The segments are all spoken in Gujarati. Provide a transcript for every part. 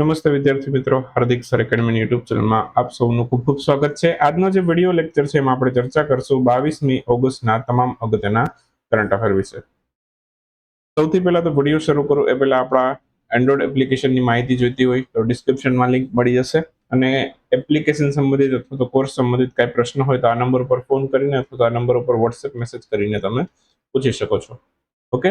નમસ્તે વિદ્યાર્થી મિત્રો, હાર્દિક સર એકેડમી યુટ્યુબ ચેનલમાં આપ સૌનું ખૂબ ખૂબ સ્વાગત છે. આજનો જે વીડિયો લેક્ચર છે એમાં આપણે ચર્ચા કરશું બાવીસમી ઓગસ્ટના તમામ અગત્યના કરંટ અફેર વિશે. સૌથી પહેલા તો વીડિયો શરૂ કરું. એ પહેલા આપણા એન્ડ્રોઈડ એપ્લિકેશનની માહિતી જોઈતી હોય તો ડિસ્ક્રિપ્શનમાં લિંક મળી જશે. અને એપ્લિકેશન સંબંધિત અથવા તો કોર્સ સંબંધિત કાંઈ પ્રશ્ન હોય તો આ નંબર ઉપર ફોન કરીને અથવા તો આ નંબર ઉપર વોટ્સએપ મેસેજ કરીને તમે પૂછી શકો છો. ઓકે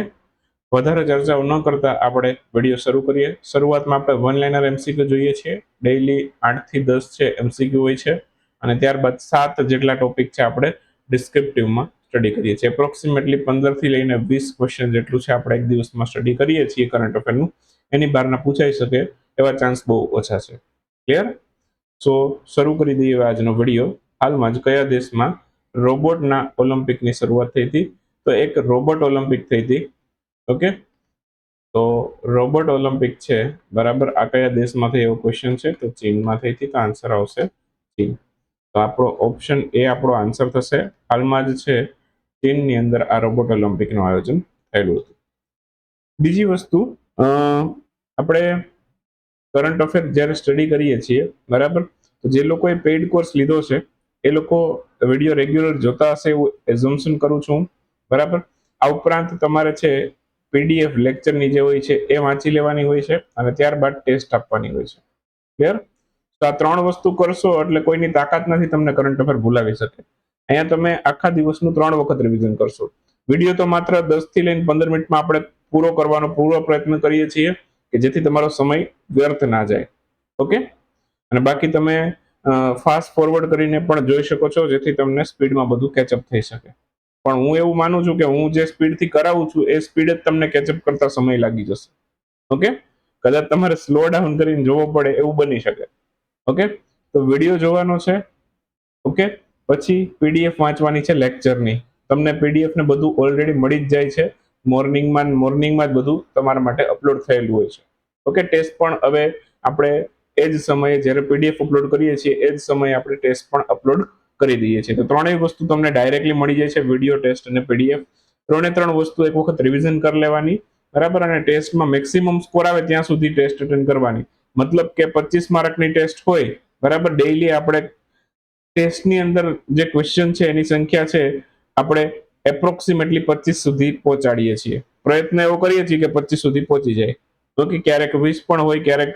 વધારે ચર્ચાઓ ન કરતા આપણે વીડિયો શરૂ કરીએ. શરૂઆતમાં આપણે વન લાઇનર એમસીક્યુ જોઈએ છીએ. ડેઈલી આઠથી દસ છે એમસીક્યુ હોય છે અને ત્યારબાદ સાત જેટલા ટોપિક છે આપણે ડિસ્ક્રિપ્ટિવમાં સ્ટડી કરીએ છીએ. એપ્રોક્સિમેટલી પંદરથી લઈને વીસ ક્વેશ્ચન જેટલું છે આપણે એક દિવસમાં સ્ટડી કરીએ છીએ કરંટ અફેરનું એની બહારના પૂછાઈ શકે એવા ચાન્સ બહુ ઓછા છે. ક્લિયર સો શરૂ કરી દઈએ આજનો વીડિયો. હાલમાં જ કયા દેશમાં રોબોટના ઓલિમ્પિકની શરૂઆત થઈ હતી? તો એક રોબોટ ઓલિમ્પિક થઈ હતી. ઓકે તો રોબોટ ઓલિમ્પિક છે. બરાબર? આ કયા દેશમાંથી એવો ક્વેશ્ચન છે? તો ચીનમાં થઈ તો આન્સર આવશે ચીન. તો આપણો ઓપ્શન એ આપણો આન્સર થશે. હાલમાં જ છે ચીનની અંદર આ રોબોટ ઓલિમ્પિકનું આયોજન થયેલું હતું. બીજી વસ્તુ આપણે કરંટ અફેર જ્યારે સ્ટડી કરીએ છીએ, બરાબર? તો જે લોકોએ પેઇડ કોર્સ લીધો છે, એ લોકો વીડિયો રેગ્યુલર જોતા હશે એવું એઝમ્પશન કરું છું બરાબર? આ ઉપરાંત તમારે છે પીડીએફ લેક્ચરની જે હોય છે, એ વાંચી લેવાની હોય છે અને ત્યારબાદ ટેસ્ટ આપવાની હોય છે. ક્લિયર તો આ ત્રણ વસ્તુ કરશો એટલે કોઈની તાકાત નથી, તમને કરંટ અફેર ભૂલાવી શકે. અહીંયા તમે આખા દિવસનું ત્રણ વખત રિવિઝન કરશો. વીડિયો તો માત્ર દસથી લઈને પંદર મિનિટમાં આપણે પૂરો કરવાનો પૂરો પ્રયત્ન કરીએ છીએ કે જેથી તમારો સમય વ્યર્થ ના જાય. ઓકે અને બાકી તમે ફાસ્ટ ફોરવર્ડ કરીને પણ જોઈ શકો છો, જેથી તમને સ્પીડમાં બધું કેચઅપ થઈ શકે. પણ હું એવું માનું છું કે હું જે સ્પીડથી કરાવું છું, એ સ્પીડ જ તમને કેચઅપ કરતા સમય લાગી જશે. ઓકે કદાચ તમારે સ્લો ડાઉન કરીને જોવો પડે, એવું બની શકે. ઓકે તો વીડિયો જોવાનો છે. ઓકે પછી પીડીએફ વાંચવાની છે લેક્ચરની તમને પીડીએફ ને બધું ઓલરેડી મળી જ જાય છે. મોર્નિંગમાં મોર્નિંગમાં જ બધું તમારા માટે અપલોડ થયેલું હોય છે. ઓકે ટેસ્ટ પણ હવે આપણે એ જ સમયે જ્યારે પીડીએફ અપલોડ કરીએ છીએ, એ જ સમયે આપણે ટેસ્ટ પણ અપલોડ કરી દઈએ છીએ. તો ત્રણેય વસ્તુ તમને ડાયરેક્ટલી મળી જાય છે વીડિયો ટેસ્ટ અને પીડીએફ ત્રણે ત્રણ વસ્તુ એક વખત રિવિઝન કરી લેવાની. બરાબર? અને ટેસ્ટમાં મેક્સિમમ સ્કોર આવે ત્યાં સુધી ટેસ્ટ અટેન્ડ કરવાની. મતલબ કે પચીસ માર્કની ટેસ્ટ હોય, બરાબર? ડેઈલી આપણે ટેસ્ટની અંદર જે ક્વેશ્ચન છે, એની સંખ્યા છે, આપણે એપ્રોક્સિમેટલી પચીસ સુધી પહોંચાડીએ છીએ. પ્રયત્ન એવો કરીએ છીએ કે પચીસ સુધી પહોંચી જાય. તો કે ક્યારેક વીસ પણ હોય, ક્યારેક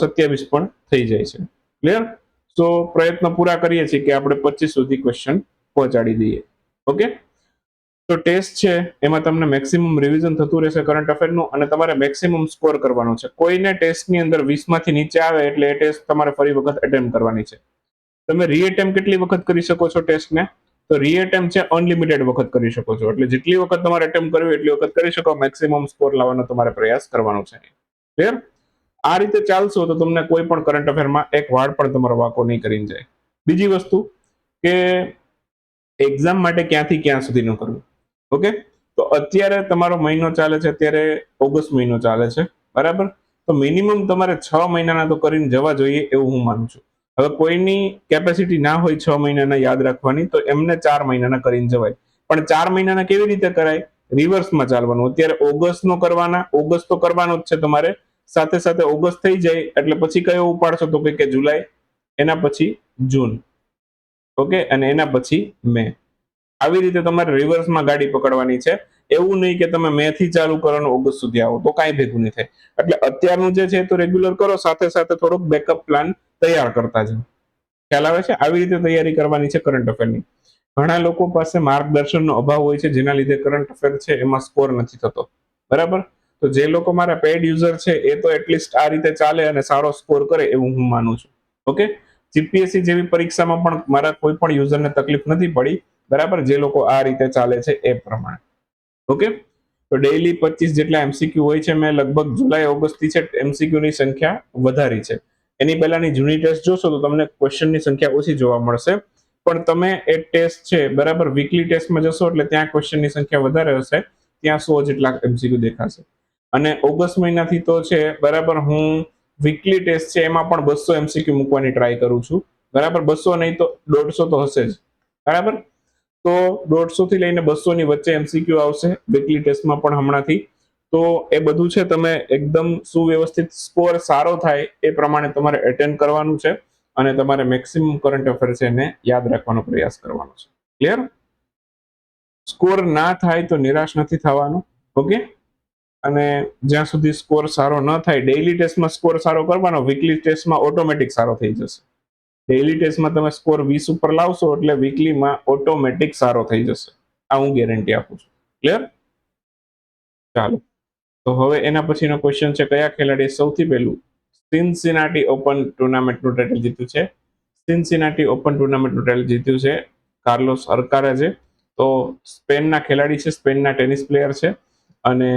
સત્યાવીસ પણ થઈ જાય છે. ક્લિયર તો પ્રયત્ન પૂરા કરીએ છીએ કે આપણે પચીસ સુધી ક્વેશ્ચન પહોંચાડી દઈએ. ઓકે તો ટેસ્ટ છે, એમાં તમને મેક્સિમમ રિવિઝન થતું રહેશે કરંટ અફેરનું અને તમારે મેક્સિમમ સ્કોર કરવાનો છે. કોઈને ટેસ્ટની અંદર વીસમાંથી નીચે આવે એટલે એ ટેસ્ટ તમારે ફરી વખત અટેમ્પ કરવાની છે. તમે રીએટેમ્પ કેટલી વખત કરી શકો છો ટેસ્ટને તો રીએટેમ્પ છે અનલિમિટેડ વખત કરી શકો છો. એટલે જેટલી વખત તમારે અટેમ્પ કરવી એટલી વખત કરી શકો. મેક્સિમમ સ્કોર લાવવાનો તમારે પ્રયાસ કરવાનો છે. ક્લિયર આ રીતે ચાલશો તો તમને કોઈ પણ કરંટ અફેરમાં એક વાળ પણ તમારો વાંકો નહીં કરીને જાય. બીજી વસ્તુ કે એક્ઝામ માટે ક્યાંથી ક્યાં સુધીનું કરવું. ઓકે? તો અત્યારે તમારો મહિનો ચાલે છે, અત્યારે ઓગસ્ટ મહિનો ચાલે છે, બરાબર? તો મિનિમમ તમારે છ મહિનાના તો કરીને જવા જોઈએ એવું હું માનું છું. હવે કોઈની કેપેસિટી ના હોય છ મહિનાના યાદ રાખવાની, તો એમને ચાર મહિનાના કરીને જવાય. પણ ચાર મહિનાના કેવી રીતે કરાય? રિવર્સમાં ચાલવાનું. અત્યારે ઓગસ્ટનો કરવાના, ઓગસ્ટ તો કરવાનો જ છે તમારે. સાથે સાથે ઓગસ્ટ થઈ જાય એટલે પછી કયો ઉપાડશો તો કે જુલાઈ, એના પછી જૂન. ઓકે? અને એના પછી મે. આવી રીતે તમારે રિવર્સમાં ગાડી પકડવાની છે. એવું નહીં કે તમે મે થી ચાલુ કરો અને ઓગસ્ટ સુધી આવો તો કાંઈ ભેગું નહીં થાય. એટલે અત્યારનું જે છે તો રેગ્યુલર કરો, સાથે સાથે થોડોક બેકઅપ પ્લાન તૈયાર કરતા જાઓ. ખ્યાલ આવે છે? આવી રીતે તૈયારી કરવાની છે કરંટ અફેરની ઘણા લોકો પાસે માર્ગદર્શનનો અભાવ હોય છે, જેના લીધે કરંટ અફેર છે, એમાં સ્કોર નથી થતો. બરાબર? તો જે લોકો મારા પેડ યુઝર છે, એ તો એટલીસ્ટ આ રીતે ચાલે અને સારો સ્કોર કરે એવું હું માનું છું. ઓકે? જીપીએસસી જેવી પરીક્ષામાં પણ મારા કોઈ પણ યુઝરને તકલીફ નથી પડી. બરાબર? જે લોકો આ રીતે ચાલે છે એ પ્રમાણે. ઓકે? તો ડેઈલી પચીસ જેટલા એમસીક્યુ હોય છે. મેં લગભગ જુલાઈ ઓગસ્ટથી છે એમસીક્યુની સંખ્યા વધારી છે. એની પહેલાની જૂની ટેસ્ટ જોશો તો તમને ક્વેશ્ચનની સંખ્યા ઓછી જોવા મળશે. પણ તમે એ ટેસ્ટ છે, બરાબર? વીકલી ટેસ્ટમાં જશો એટલે ત્યાં ક્વેશ્ચનની સંખ્યા વધારે હશે. ત્યાં સો જેટલા એમસીક્યુ દેખાશે. અને ઓગસ્ટ મહિનાથી તો છે, બરાબર, હું વીકલી ટેસ્ટ છે, એમાં પણ બસો એમસીક્યુ મૂકવાની ટ્રાય કરું છું. બરાબર બસો નહીં તો દોઢસો તો હશે જ. બરાબર? તો દોઢસો થી લઈને બસો ની વચ્ચે એમસીક્યુ આવશે વીકલી ટેસ્ટમાં પણ હમણાંથી. તો એ બધું છે, તમે એકદમ સુવ્યવસ્થિત સ્કોર સારો થાય એ પ્રમાણે તમારે એટેન્ડ કરવાનું છે અને તમારે મેક્સિમમ કરંટ અફેર છે એને યાદ રાખવાનો પ્રયાસ કરવાનો છે. ક્લિયર સ્કોર ના થાય તો નિરાશ નથી થવાનું ઓકે અને જ્યાં સુધી સ્કોર સારો ન થાય ડેઇલી ટેસ્ટમાં સ્કોર સારો કરવાનો વીકલી ટેસ્ટમાં ઓટોમેટિક સારો થઈ જશે. ડેઇલી ટેસ્ટમાં તમે સ્કોર વીસ ઉપર લાવશો એટલે વીકલીમાં ઓટોમેટિક સારો થઈ જશે. આ હું ગેરંટી આપું છું. ક્લિયર ચાલો. તો હવે એના પછીનો ક્વેશ્ચન છે, કયા ખેલાડીએ સૌથી પહેલું સિન્સિનાટી ઓપન ટુર્નામેન્ટનું ટાઇટલ જીત્યું છે? સિન્સિનાટી ઓપન ટુર્નામેન્ટનું ટાઇટલ જીત્યું છે કાર્લોસ અરકારાજે તો સ્પેનના ખેલાડી છે, સ્પેનના ટેનિસ પ્લેયર છે. અને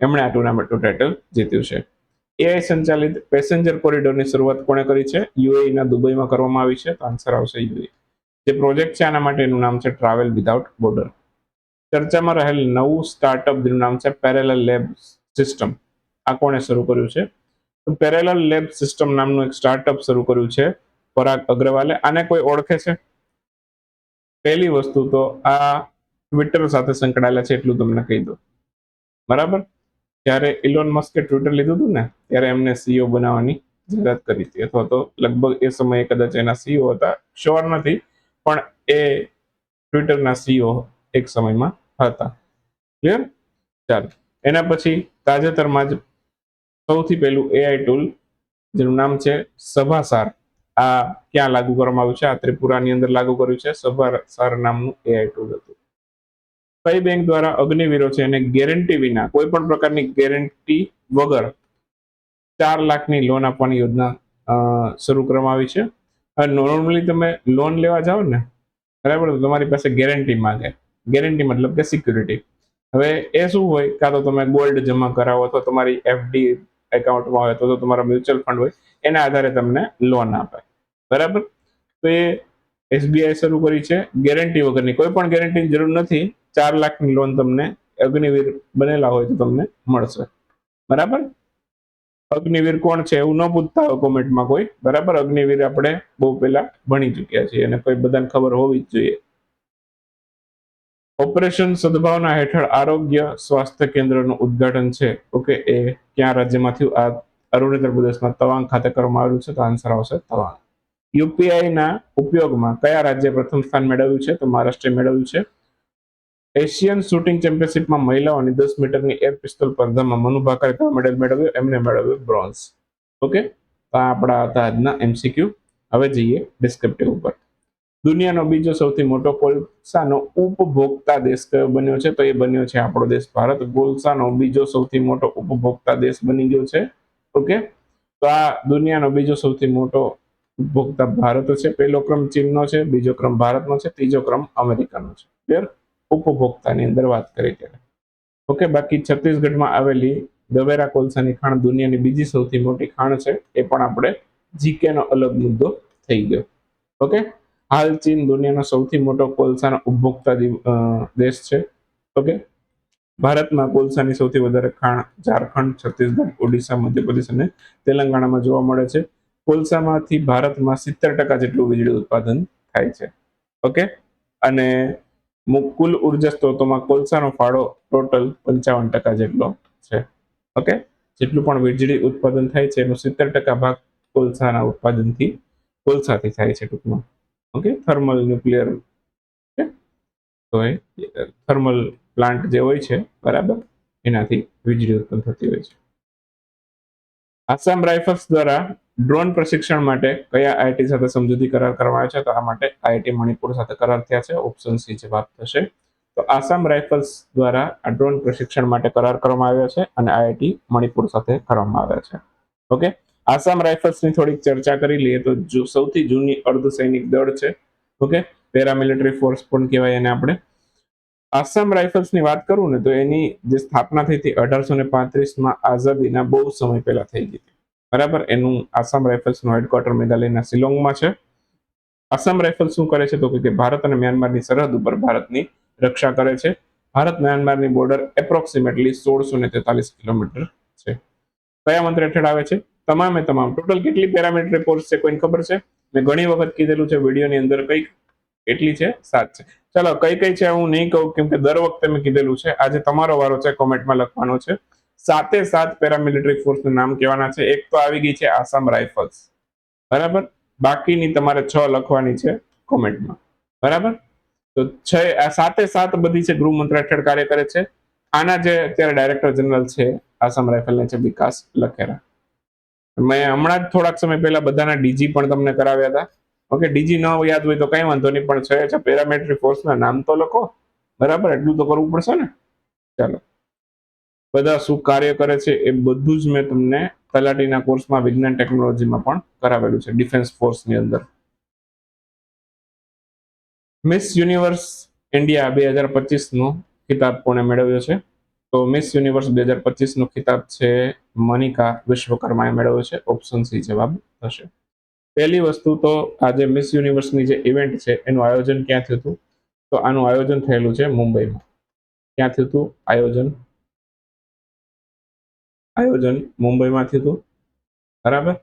એમણે આ ટુર્નામેન્ટનું ટાઇટલ જીત્યું છે. એઆઈ સંચાલિત પેસેન્જર કોરિડોરની શરૂઆત કોણે કરી છે? યુએઈના દુબઈમાં કરવામાં આવી છે. તો આન્સર આવશે યુએઈ જે પ્રોજેક્ટ છે, આના માટેનું નામ છે ટ્રાવેલ વિધાઉટ બોર્ડર ચર્ચામાં રહેલ નવું સ્ટાર્ટઅપ જેનું નામ છે પેરેલલ લેબ સિસ્ટમ આ કોણે શરૂ કર્યું છે? તો પેરેલલ લેબ સિસ્ટમ નામનું એક સ્ટાર્ટઅપ શરૂ કર્યું છે પરાગ અગ્રવાલે. આને કોઈ ઓળખે છે? પહેલી વસ્તુ તો આ ટ્વિટર સાથે સંકળાયેલા છે, એટલું તમને કહી દો બરાબર? જ્યારે ઇલોન મસ્કે ટ્વિટર લીધું હતું ને, ત્યારે એમને સીઓ બનાવવાની જાહેરાત કરી હતી. અથવા તો લગભગ એ સમયે કદાચ એના સીઓ હતા. શ્યોર નથી, પણ એ ટ્વિટરના સીઓ એક સમયમાં હતા. ક્લિયર ચાલો. એના પછી તાજેતરમાં જ સૌથી પહેલું એઆઈ ટૂલ જેનું નામ છે સભાસાર. આ ક્યાં લાગુ કરવામાં આવ્યું છે? આ ત્રિપુરાની અંદર લાગુ કર્યું છે. સભાસાર નામનું એઆઈ ટૂલ હતું. કઈ બેંક દ્વારા અગ્નિવીરો છે એને ગેરંટી વિના કોઈ પણ પ્રકારની ગેરંટી વગર ચાર લાખની લોન આપવાની યોજના શરૂ કરવામાં આવી છે. નોર્મલી તમે લોન લેવા જાઓ ને, બરાબર, તો તમારી પાસે ગેરંટી માંગે ગેરંટી મતલબ કે સિક્યુરિટી હવે એ શું હોય, કાં તો તમે ગોલ્ડ જમા કરાવો અથવા તમારી એફડી એકાઉન્ટમાં હોય, અથવા તો તમારા મ્યુચ્યુઅલ ફંડ હોય, એના આધારે તમને લોન આપે. બરાબર? તો એ એસબીઆઈ શરૂ કરી છે. ગેરંટી વગરની કોઈ પણ ગેરંટીની જરૂર નથી. ચાર લાખની લોન તમને અગ્નિવીર બનેલા હોય તો તમને મળશે. બરાબર? અગ્નિવીર કોણ છે એવું ન પૂછતા હોય કોમેન્ટમાં કોઈ. બરાબર? અગ્નિવીર આપણે બહુ પહેલા ભણી ચૂક્યા છીએ અને કોઈ બધાને ખબર હોવી જ જોઈએ. ઓપરેશન સદભાવના હેઠળ આરોગ્ય સ્વાસ્થ્ય કેન્દ્રનું ઉદ્ઘાટન છે. ઓકે, એ ક્યાં રાજ્યમાંથી? આ અરુણાચલ પ્રદેશમાં તવાંગ ખાતે કરવામાં આવ્યું છે. તો આન્સર આવશે તવાંગ. યુપીઆઈ ના ઉપયોગમાં કયા રાજ્ય પ્રથમ સ્થાન મેળવ્યું છે? તો મહારાષ્ટ્રે મેળવ્યું છે. એશિયન શૂટિંગ ચેમ્પિયનશિપમાં મહિલાઓની દસ મીટરની એર પિસ્તોલ સ્પર્ધામાં મનુ ભાકરે કયો મેડલ મેળવ્યો? એમને મેળવ્યો બ્રોન્ઝ. ઓકે? તો આપણા હતા આજના એમસીક્યુ. હવે જઈએ ડિસ્ક્રિપ્ટિવ ઉપર. દુનિયાનો બીજો સૌથી મોટો કોલસાનો ઉપભોક્તા દેશ કયો બન્યો છે? તો એ બન્યો છે આપણો દેશ ભારત. કોલસાનો બીજો સૌથી મોટો ઉપભોક્તા દેશ બની ગયો છે. ઓકે? તો આ દુનિયાનો બીજો સૌથી મોટો ઉપભોક્તા ભારત છે. પહેલો ક્રમ ચીનનો છે, બીજો ક્રમ ભારતનો છે, ત્રીજો ક્રમ અમેરિકાનો છે. ક્લિયર ઉપભોક્તાની અંદર વાત કરી ત્યારે. ઓકે, બાકી છત્તીસગઢમાં આવેલી ગવેરા કોલસાની ખાણ દુનિયાની બીજી સૌથી મોટી ખાણ છે, એ પણ આપણે જીકેનો અલગ મુદ્દો થઈ ગયો. ઓકે, હાલ ચીન દુનિયાનો સૌથી મોટો કોલસાનો ઉપભોક્તા દેશ છે. ઓકે, ભારતમાં કોલસાની સૌથી વધારે ખાણ ઝારખંડ, છત્તીસગઢ, ઓડિશા, મધ્યપ્રદેશ અને તેલંગાણામાં જોવા મળે છે. કોલસામાંથી ભારતમાં સિત્તેર ટકા જેટલું વીજળી ઉત્પાદન થાય છે. ઓકે, અને કુલ ઊર્જા સ્ત્રોતોમાં કોલસાનો ફાળો ટોટલ પંચાવન ટકા જેટલો છે. ઓકે જેટલું પણ વીજળી ઉત્પાદન થાય છે, એનો સિત્તેર ટકા ભાગ કોલસાના ઉત્પાદનથી કોલસાથી થાય છે ટૂંકમાં. ઓકે થર્મલ ન્યુક્લિયર તો એ થર્મલ પ્લાન્ટ જે હોય છે, બરાબર? એનાથી વીજળી ઉત્પન્ન થતી હોય છે. આસામ રાઇફલ્સ દ્વારા ડ્રોન પ્રશિક્ષણ માટે કયા આઈઆઈટી સાથે સમજૂતી કરાર કરવામાં આવ્યો છે? તો આ માટે આઈઆઈટી મણિપુર સાથે કરાર થયા છે. ઓપ્શન સી જવાબ થશે. તો આસામ રાઇફલ્સ દ્વારા આ ડ્રોન પ્રશિક્ષણ માટે કરાર કરવામાં આવ્યો છે અને આઈઆઈટી મણિપુર સાથે કરવામાં આવ્યા છે. ઓકે? આસામ રાઇફલ્સની થોડીક ચર્ચા કરી લઈએ તો જો સૌથી જૂની અર્ધ સૈનિક દળ છે, ઓકે? પેરામિલિટરી ફોર્સ પણ કહેવાય એને આપણે. આસામ રાઇફલ્સની વાત કરું ને તો એની જે સ્થાપના થઈ હતી અઢારસો ને પાંત્રીસમાં આઝાદીના બહુ સમય પહેલા થઈ ગઈ હતી. બરાબર? એનું આસામ રાઇફલ્સનું હેડક્વાર્ટર મેઘાલયના શિલોંગમાં છે. આસામ રાઇફલ્સ શું કરે છે? તો કે ભારત અને મ્યાનમારની સરહદ ઉપર ભારતની રક્ષા કરે છે. ભારત મ્યાનમારની બોર્ડર એપ્રોક્સિમેટલી સોળસો ને તેતાલીસ કિલોમીટર છે. કયા મંત્ર હેઠળ આવે છે? તમામે તમામ. ટોટલ કેટલી પેરામિલિટરી ફોર્સ છે? કોઈને ખબર છે? મેં ઘણી વખત કીધેલું છે, વિડીયોની અંદર કઈ કેટલી છે, સાત છે. ચાલો, કઈ કઈ છે હું નહીં કહું કેમ કે દર વખતે મેં કીધેલું છે. આજે તમારો વારો છે કોમેન્ટમાં લખવાનો છે. સાતે સાત પેરામિલિટરી ફોર્સનું નામ કહેવાના છે. એક તો આવી ગઈ છે આસામ રાઇફલ્સ. બરાબર? બાકીની તમારે છ લખવાની છે કોમેન્ટમાં. બરાબર? તો છ આ સાતે સાત બધી છે ગૃહ મંત્રાલય હેઠળ કાર્ય કરે છે. આના જે અત્યારે ડાયરેક્ટર જનરલ છે, આસામ રાઇફલને છે વિકાસ લખેરા. મેં હમણાં જ થોડાક સમય પહેલા બધાના ડીજી પણ તમને કરાવ્યા હતા. ઓકે, ડીજી ન યાદ હોય તો કઈ વાંધો નહીં, પણ છે પેરામેટ્રી ફોર્સના નામ તો લખો. બરાબર? એટલું તો કરવું પડશે ને? ચાલો. બધા શું કાર્ય કરે છે એ બધું જ મેં તમને તલાટીના કોર્સમાં, વિજ્ઞાન ટેકનોલોજીમાં પણ કરાવેલું છે, ડિફેન્સ ફોર્સની અંદર. મિસ યુનિવર્સ ઇન્ડિયા બે હજાર પચીસનો ખિતાબ કોણે મેળવ્યો છે? તો મિસ યુનિવર્સ બે હજાર પચીસનો ખિતાબ છે મનિકા વિશ્વકર્માએ મેળવ્યો છે. ઓપ્શન સી જવાબ થશે. પહેલી વસ્તુ તો આજે મિસ યુનિવર્સની જે ઇવેન્ટ છે એનું આયોજન ક્યાં થયું હતું? તો આનું આયોજન થયેલું છે મુંબઈમાં. ક્યાં થયું હતું? આયોજન આયોજન મુંબઈમાંથી હતું. બરાબર?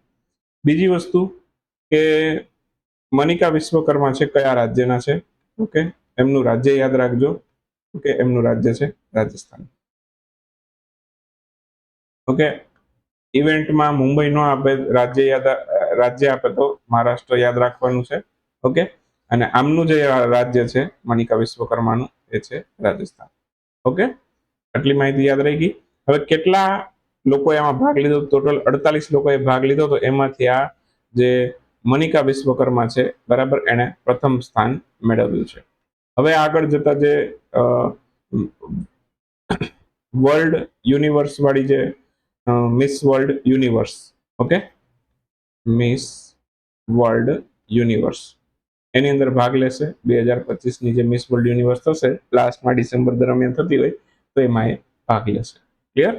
બીજી વસ્તુ કે મનિકા વિશ્વકર્મા છે, કયા રાજ્યના છે? ઓકે, એમનું રાજ્ય યાદ રાખજો. ઓકે, એમનું રાજ્ય છે, રાજસ્થાન. ઓકે, ઇવેન્ટમાં મુંબઈ નો આપે રાજ્ય યાદ, રાજ્ય આપે તો મહારાષ્ટ્ર યાદ રાખવાનું છે. ઓકે, અને આમનું જે રાજ્ય છે, મનિકા વિશ્વકર્માનું, એ છે રાજસ્થાન. ઓકે, આટલી માહિતી યાદ રહી ગઈ. હવે કેટલા લોકોએ આમાં ભાગ લીધો. ટોટલ અડતાલીસ લોકોએ ભાગ લીધો. તો એમાંથી આ જે મનિકા વિશ્વકર્મા છે, બરાબર, એણે પ્રથમ સ્થાન મેળવ્યું છે. હવે આગળ જતા જે વર્લ્ડ યુનિવર્સ વાળી જે Miss World Universe, okay? Miss World Universe. એની અંદર ભાગ લેશે. બે હજાર પચીસની જે મિસ વર્લ્ડ યુનિવર્સ થશે, લાસ્ટમાં ડિસેમ્બર દરમિયાન થતી હોય, તો એમાં એ ભાગ લેશે. ક્લિયર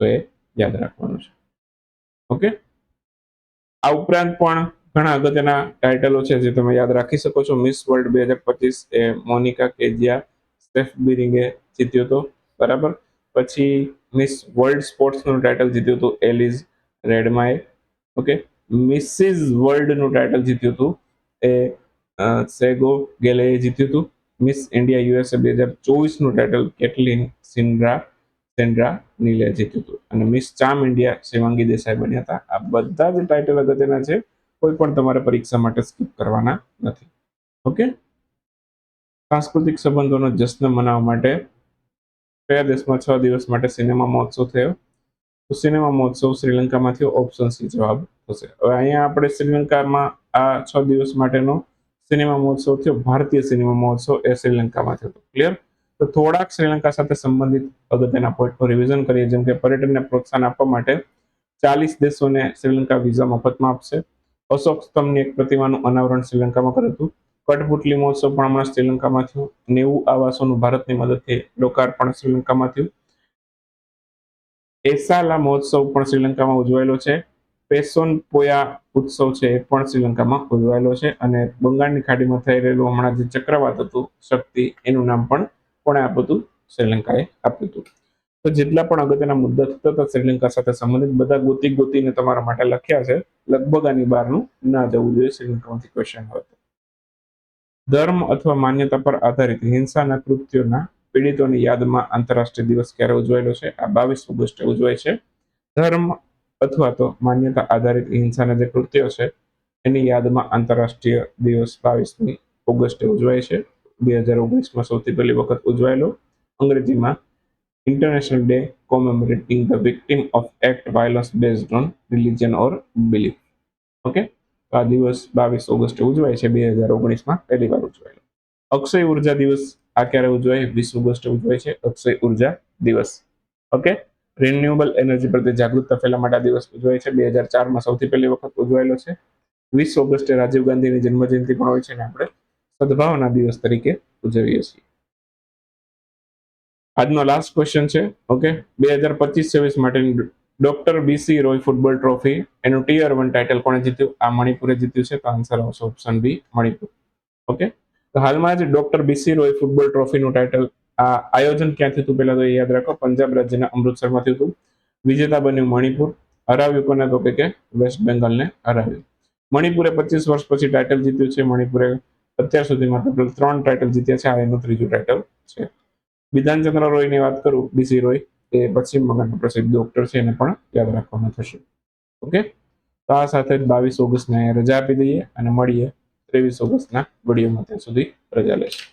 તો એ યાદ રાખવાનું છે. ઓકે? આ ઉપરાંત પણ ઘણા અગત્યના ટાઇટલો છે જે તમે યાદ રાખી શકો છો. મિસ વર્લ્ડ બે હજાર પચીસ એ મોનિકા કેજિયા સ્ટેફ બિરિંગે જીત્યો હતો. બરાબર? પછી મિસ વર્લ્ડ સ્પોર્ટ્સનું ટાઇટલ જીત્યું હતું એલિઝ રેડમાએ. ઓકે? મિસિસ વર્લ્ડનું ટાઇટલ જીત્યું હતું એ સેગો ગેલેએ જીત્યું હતું. મિસ ઇન્ડિયા યુએસએ બે હજાર ચોવીસનું ટાઇટલ કેટલિન સિન્ડ્રા સેન્ડ્રા નીલે જીત્યું હતું અને Miss Charm India Shivangi Desai બન્યા હતા. આ બધા જ ટાઇટલ અગત્યના છે. કોઈ પણ તમારે પરીક્ષા માટે સ્કીપ કરવાના નથી. ઓકે સાંસ્કૃતિક સંબંધોનો જશ્ન મનાવવા માટે કયા દેશમાં છ દિવસ માટે સિનેમા મહોત્સવ થયો? તો સિનેમા મહોત્સવ શ્રીલંકામાં થયો. ઓપ્શન સી જવાબ થશે. હવે અહીંયા આપણે શ્રીલંકામાં આ છ દિવસ માટેનો સિનેમા મહોત્સવ થયો. ભારતીય સિનેમા મહોત્સવ એ શ્રીલંકામાં થયો. ક્લિયર તો થોડાક શ્રીલંકા સાથે સંબંધિત અગત્યના પોઈન્ટનું રિવિઝન કરીએ, જેમ કે પર્યટનને પ્રોત્સાહન આપવા માટે ચાલીસ દેશોને શ્રીલંકા વિઝા મફતમાં આપશે. અશોક સ્તંભની એક પ્રતિમાનું અનાવરણ શ્રીલંકામાં કર્યું હતું કટપુટલી મહોત્સવ પણ હમણાં શ્રીલંકામાં થયું. નેવું આવાસોનું ભારતની મદદથી લોકાર્પણ શ્રીલંકામાં થયું. એસાલા મહોત્સવ પણ શ્રીલંકામાં ઉજવાયેલો છે. પેસોન પોયા ઉત્સવ છે એ પણ શ્રીલંકામાં ઉજવાયેલો છે અને બંગાળની ખાડીમાં થઈ રહેલું હમણાં જે ચક્રવાત હતું, શક્તિ, એનું નામ પણ કોણે આપ્યું હતું શ્રીલંકાએ આપ્યું હતું. તો જેટલા પણ અગત્યના મુદ્દા થતા હતા શ્રીલંકા સાથે સંબંધિત, બધા ગોતી ગોતીને તમારા માટે લખ્યા છે. લગભગ આની બહારનું ના જવું જોઈએ, શ્રીલંકામાંથી ક્વેશ્ચન હોય ધર્મ અથવા માન્યતા પર આધારિત હિંસાના કૃત્યોના પીડિતોની યાદમાં આંતરરાષ્ટ્રીય દિવસ ક્યારે ઉજવાયેલો છે? આ બાવીસ ઓગસ્ટે ઉજવાય છે. ધર્મ અથવા તો માન્યતા આધારિત હિંસાના જે કૃત્યો છે, એની યાદમાં આંતરરાષ્ટ્રીય દિવસ બાવીસમી ઓગસ્ટે ઉજવાય છે. બે હજાર ઓગણીસમાં સૌથી પહેલી વખત ઉજવાયેલો અંગ્રેજીમાં International Day Commemorating the Victim of Act Violence Based on Religion or Belief okay આ દિવસ બાવીસ ઓગસ્ટે ઉજવાય છે, બે હજાર ઓગણીસમાં પહેલી વાર ઉજવાયેલો. અક્ષય ઊર્જા દિવસ આ ક્યારે ઉજવાય? વીસ ઓગસ્ટે ઉજવાય છે, અક્ષય ઊર્જા દિવસ. ઓકે રિન્યુએબલ એનર્જી પ્રત્યે જાગૃતતા ફેલા માટે આ દિવસ ઉજવાય છે, બે હજાર ચારમાં સૌથી પહેલી વખત ઉજવાયેલો છે. વીસ ઓગસ્ટે રાજીવ ગાંધીની જન્મજયંતિ પણ હોય છે ને આપણે સદભાવના દિવસ તરીકે ઉજવીએ છીએ. આજનો લાસ્ટ ક્વેશ્ચન છે ઓકે બે હજાર પચીસ છવ્વીસ માટે doctor B C Roy football trophy એનું ટીયર વન ટાઇટલ કોણે જીત્યું? આ મણિપુરે જીત્યું છે, તો આન્સર આવશે ઓપ્શન બી મણિપુર. ઓકે તો હાલમાં જ ડોક્ટર બીસી રોય ફૂટબોલ ટ્રોફીનું ટાઇટલ આ આયોજન ક્યાંથી હતું પહેલાં તો યાદ રાખો, પંજાબ રાજ્યના અમૃતસરમાં થયું હતું. વિજેતા બન્યું મણિપુર, હરાવ્યું કોને તો કે વેસ્ટ બેંગાલને હરાવ્યું. મણિપુરે પચીસ વર્ષ પછી ટાઇટલ જીત્યું છે, મણિપુરે અત્યાર સુધીમાં ટોટલ ત્રણ ટાઇટલ જીત્યા છે, આ એનું ત્રીજું ટાઇટલ છે. બિધાનચંદ્ર રોયની વાત કરું, બીસી રોય, એ પશ્ચિમ બંગાળના પ્રસિદ્ધ ડોક્ટર છે, એને પણ યાદ રાખવાનું થશે. ઓકે? તો આ સાથે જ બાવીસ ઓગસ્ટને રજા આપી દઈએ અને મળીએ ત્રેવીસ ઓગસ્ટના વિડીયોમાં ત્યાં સુધી રજા લેશે.